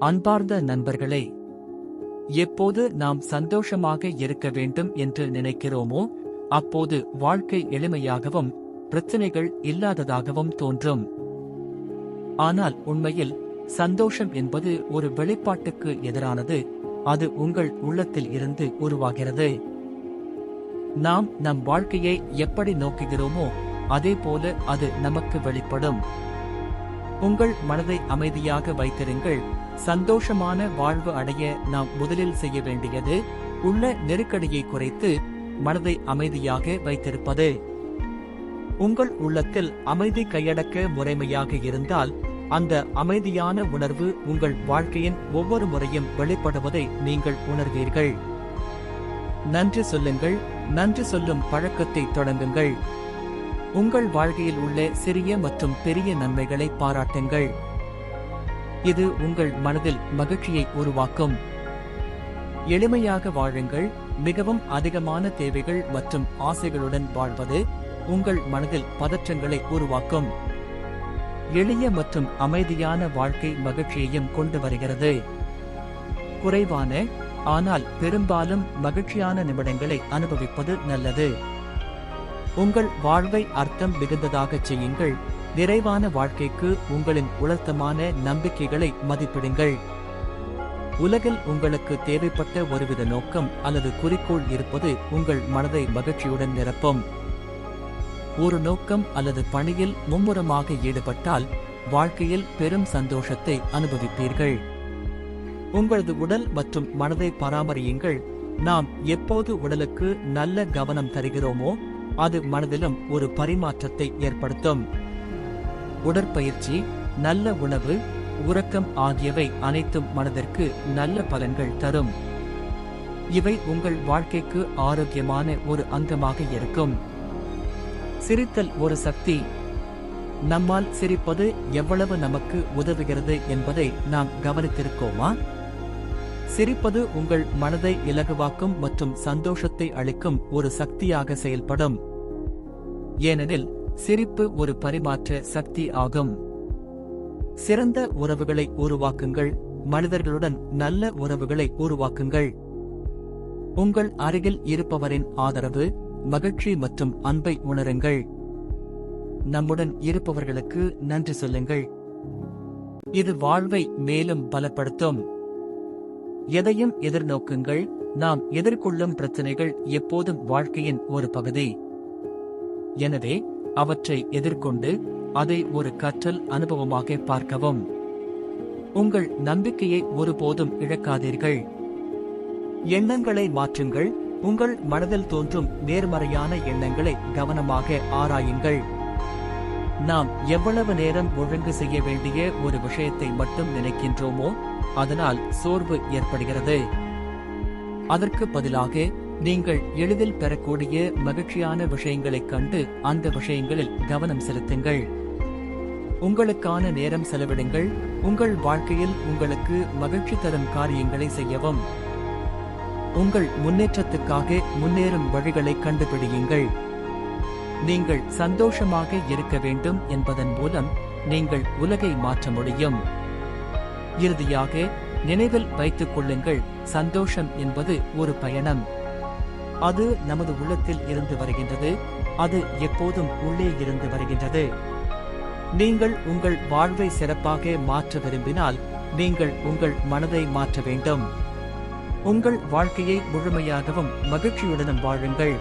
அன்பார்ந்த நண்பர்களே எப்போது நாம் சந்தோஷமாக இருக்க வேண்டும் என்று நினைக்கிறோமோ அப்போது வாழ்க்கை எளிமையாகவும் பிரச்சனைகள் இல்லாததாகவும் தோன்றும். ஆனால் உண்மையில் சந்தோஷம் என்பது ஒரு வெளிப்பாட்டுக்கு எதிரானது அது உங்கள் உள்ளத்தில் இருந்து உருவாகிறது. நாம் நம் வாழ்க்கையை எப்படி நோக்குகிறோமோ அதே போல அது நமக்கு வெளிப்படும். உங்கள் மனதை அமைதியாக வைத்திருங்கள். சந்தோஷமான வாழ்வு அடைய நாம் முதலில் செய்ய வேண்டியது உள்ள நெருக்கடியை குறைத்து மனதை அமைதியாக வைத்திருப்பது. உங்கள் உள்ளத்தில் அமைதி கையடக்க முறைமையாக இருந்தால் அந்த அமைதியான உணர்வு உங்கள் வாழ்க்கையின் ஒவ்வொரு முறையும் வெளிப்படுவதை நீங்கள் உணர்வீர்கள். நன்றி சொல்லுங்கள் நன்றி சொல்லும் பழக்கத்தை தொடங்குங்கள். உங்கள் வாழ்க்கையில் உள்ள சிறிய மற்றும் பெரிய நன்மைகளை பாராட்டுங்கள். இது உங்கள் மனதில் மகிழ்ச்சியை உருவாக்கும். எளிமையாக வாழுங்கள். மிகவும் அதிகமான தேவைகள் மற்றும் ஆசைகளுடன் வாழ்வது உங்கள் மனதில் பதற்றங்களை உருவாக்கும். எளிய மற்றும் அமைதியான வாழ்க்கை மகிழ்ச்சியையும் கொண்டு வருகிறது. குறைவான ஆனால் பெரும்பாலும் மகிழ்ச்சியான நிமிடங்களை அனுபவிப்பது நல்லது. உங்கள் வாழ்வை அர்த்தம் மிகுந்ததாக செய்யுங்கள். நிறைவான வாழ்க்கைக்கு உங்களின் உளர்த்தமான நம்பிக்கைகளை மதிப்பிடுங்கள். உலகில் உங்களுக்கு தேவைப்பட்ட ஒருவித நோக்கம் அல்லது குறிக்கோள் இருப்பது உங்கள் மனதை மகிழ்ச்சியுடன் நிரப்பும். ஒரு நோக்கம் அல்லது பணியில் மும்முரமாக ஈடுபட்டால் வாழ்க்கையில் பெரும் சந்தோஷத்தை அனுபவிப்பீர்கள். உங்களது உடல் மற்றும் மனதை பராமரியுங்கள். நாம் எப்போது உடலுக்கு நல்ல கவனம் தருகிறோமோ அது மனதிலும் ஒரு பரிமாற்றத்தை ஏற்படுத்தும். உடற்பயிற்சி நல்ல உணவு உறக்கம் ஆகியவை அனைத்தும் மனதிற்கு நல்ல பலன்கள் தரும். இவை உங்கள் வாழ்க்கைக்கு ஆரோக்கியமான ஒரு அங்கமாக இருக்கும். சிரித்தல் ஒரு சக்தி. நம்மால் சிரிப்பது எவ்வளவு நமக்கு உதவுகிறது என்பதை நாம் கவனித்திருக்கோமா? சிரிப்பது உங்கள் மனதை இலகுவாக்கும் மற்றும் சந்தோஷத்தை அளிக்கும் ஒரு சக்தியாக செயல்படும். ஏனெனில் சிரிப்பு ஒரு பரிமாற்ற சக்தி ஆகும். சிறந்த உறவுகளை உருவாக்குங்கள் மனிதர்களுடன் நல்ல உறவுகளை உருவாக்குங்கள். உங்கள் அருகில் இருப்பவரின் ஆதரவு மகிழ்ச்சி மற்றும் அன்பை உணருங்கள். நம்முடன் இருப்பவர்களுக்கு நன்றி சொல்லுங்கள். இது வாழ்வை மேலும் பலப்படுத்தும். எதையும் எதிர்நோக்குங்கள் நாம் எதிர்கொள்ளும் பிரச்சனைகள் எப்போதும் வாழ்க்கையின் ஒரு பகுதி. எனவே அவற்றை எதிர்கொண்டு அதை ஒரு கற்றல் அனுபவமாக பார்க்கவும். உங்கள் நம்பிக்கையை ஒருபோதும் இழக்காதீர்கள். எண்ணங்களை மாற்றுங்கள் உங்கள் மனதில் தோன்றும் நேர்மறையான எண்ணங்களை கவனமாக ஆராயுங்கள். நாம் எவ்வளவு நேரம் ஒழுங்கு செய்ய வேண்டிய ஒரு விஷயத்தை மட்டும் நினைக்கின்றோமோ அதனால் சோர்வு ஏற்படுகிறது. அதற்கு பதிலாக நீங்கள் எளிதில் பெறக்கூடிய மகிழ்ச்சியான விஷயங்களைக் கண்டு அந்த விஷயங்களில் கவனம் செலுத்துங்கள். உங்களுக்கான நேரம் செலவிடுங்கள். உங்கள் வாழ்க்கையில் உங்களுக்கு மகிழ்ச்சி தரும் காரியங்களை செய்யவும். உங்கள் முன்னேற்றத்துக்காக முன்னேறும் வழிகளை கண்டுபிடியுங்கள். நீங்கள் சந்தோஷமாக இருக்க வேண்டும் என்பதன் மூலம் நீங்கள் உலகை மாற்ற முடியும். இறுதியாக நினைவில் வைத்துக் கொள்ளுங்கள். சந்தோஷம் என்பது ஒரு பயணம். அது நமது உள்ளத்தில் இருந்து வருகின்றது. அது எப்போதும் உள்ளே இருந்து வருகின்றது. நீங்கள் உங்கள் வாழ்வை சிறப்பாக மாற்ற விரும்பினால் நீங்கள் உங்கள் மனதை மாற்ற வேண்டும். உங்கள் வாழ்க்கையை முழுமையாகவும் மகிழ்ச்சியுடனும் வாழுங்கள்.